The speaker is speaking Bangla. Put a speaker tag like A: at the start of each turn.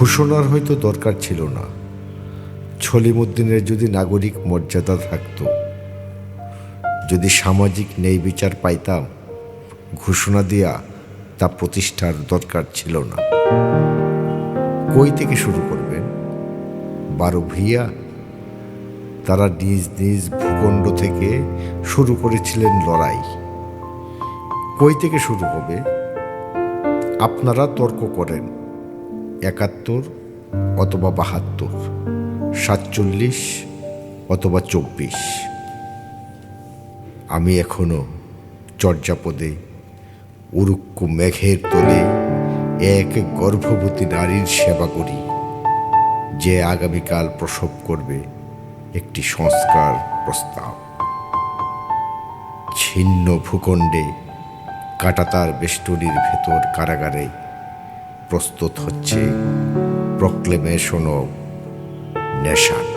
A: ঘোষণার হয়তো দরকার ছিল না। ছলিমুদ্দিনের যদি নাগরিক মর্যাদা থাকতো, যদি সামাজিক ন্যায় বিচার পাইতাম, ঘোষণা দিয়া তা প্রতিষ্ঠার দরকার ছিল না। কই থেকে শুরু করবেন? বারো ভূঁইয়া তারা নিজ নিজ ভূখণ্ড থেকে শুরু করেছিলেন লড়াই। কই থেকে শুরু হবে? আপনারা তর্ক করেন। একাত্তর অথবা বাহাত্তর, সাতচল্লিশ অথবা চব্বিশ। আমি এখনও চর্যাপদে, উরুক্কু মেঘের তোলে এক গর্ভবতী নারীর সেবা করি, যে আগামীকাল প্রসব করবে একটি সংস্কার প্রস্তাব। ছিন্ন ভূখণ্ডে কাটাতার বেষ্টনীর ভেতর কারাগারে প্রস্তুত হচ্ছে। Proclamation of nation